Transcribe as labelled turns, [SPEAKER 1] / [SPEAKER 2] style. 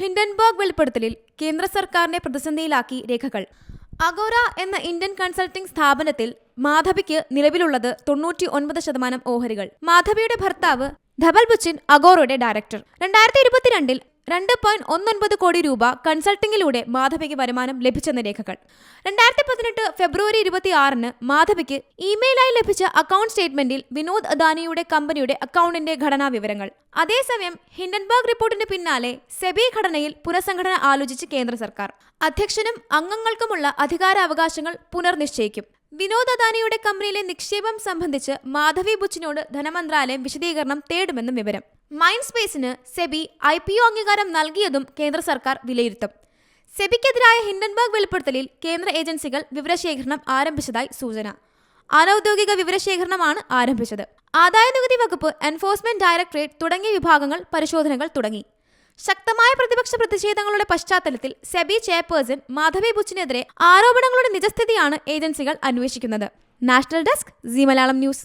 [SPEAKER 1] Hindenburg വെളിപ്പെടുത്തലിൽ കേന്ദ്ര സർക്കാരിനെ പ്രതിസന്ധിയിലാക്കി രേഖകൾ. അഗോറ എന്ന ഇന്ത്യൻ കൺസൾട്ടിംഗ് സ്ഥാപനത്തിൽ മാധവിക്ക് നിലവിലുള്ളത് തൊണ്ണൂറ്റി ഒൻപത് ശതമാനം ഓഹരികൾ. മാധവിയുടെ ഭർത്താവ് ധബൽ ബുച്ചിൻ അഗോറയുടെ ഡയറക്ടർ. രണ്ടായിരത്തി ഇരുപത്തിരണ്ടിൽ രണ്ട് പോയിന്റ് ഒന്നൊൻപത് കോടി രൂപ കൺസൾട്ടിങ്ങിലൂടെ മാധവിക്ക് വരുമാനം ലഭിച്ചെന്ന രേഖകൾ. രണ്ടായിരത്തി പതിനെട്ട് ഫെബ്രുവരി ഇരുപത്തി ആറിന് മാധവിക്ക് ഇമെയിലായി ലഭിച്ച അക്കൗണ്ട് സ്റ്റേറ്റ്മെന്റിൽ വിനോദ് അദാനിയുടെ കമ്പനിയുടെ അക്കൗണ്ടിന്റെ ഘടനാ വിവരങ്ങൾ. അതേസമയം ഹിൻഡൻബർഗ് റിപ്പോർട്ടിന് പിന്നാലെ സെബി ഘടനയിൽ പുനഃസംഘടന ആലോചിച്ച് കേന്ദ്ര സർക്കാർ. അധ്യക്ഷനും അംഗങ്ങൾക്കുമുള്ള അധികാരാവകാശങ്ങൾ പുനർനിശ്ചയിക്കും. വിനോദ് അദാനിയുടെ കമ്പനിയിലെ നിക്ഷേപം സംബന്ധിച്ച് മാധവി ബുച്ചിനോട് ധനമന്ത്രാലയം വിശദീകരണം തേടുമെന്നും വിവരം. മൈൻഡ് സ്പേസിന് സെബി ഐ പി ഒ അംഗീകാരം നൽകിയതും കേന്ദ്ര സർക്കാർ വിലയിരുത്തും. സെബിക്കെതിരായ ഹിൻഡൻബർഗ് വെളിപ്പെടുത്തലിൽ കേന്ദ്ര ഏജൻസികൾ വിവരശേഖരണം ആരംഭിച്ചതായി സൂചന. അനൌദ്യോഗിക വിവരശേഖരണമാണ് ആരംഭിച്ചത്. ആദായ നികുതി വകുപ്പ് എൻഫോഴ്സ്മെന്റ് ഡയറക്ടറേറ്റ് തുടങ്ങിയ വിഭാഗങ്ങൾ പരിശോധനകൾ തുടങ്ങി. ശക്തമായ പ്രതിപക്ഷ പ്രതിഷേധങ്ങളുടെ പശ്ചാത്തലത്തിൽ സെബി ചെയർപേഴ്സൺ മാധവി ബുച്ചിനെതിരെ ആരോപണങ്ങളുടെ നിജസ്ഥിതിയാണ് ഏജൻസികൾ അന്വേഷിക്കുന്നത്. National desk C Malayalam news.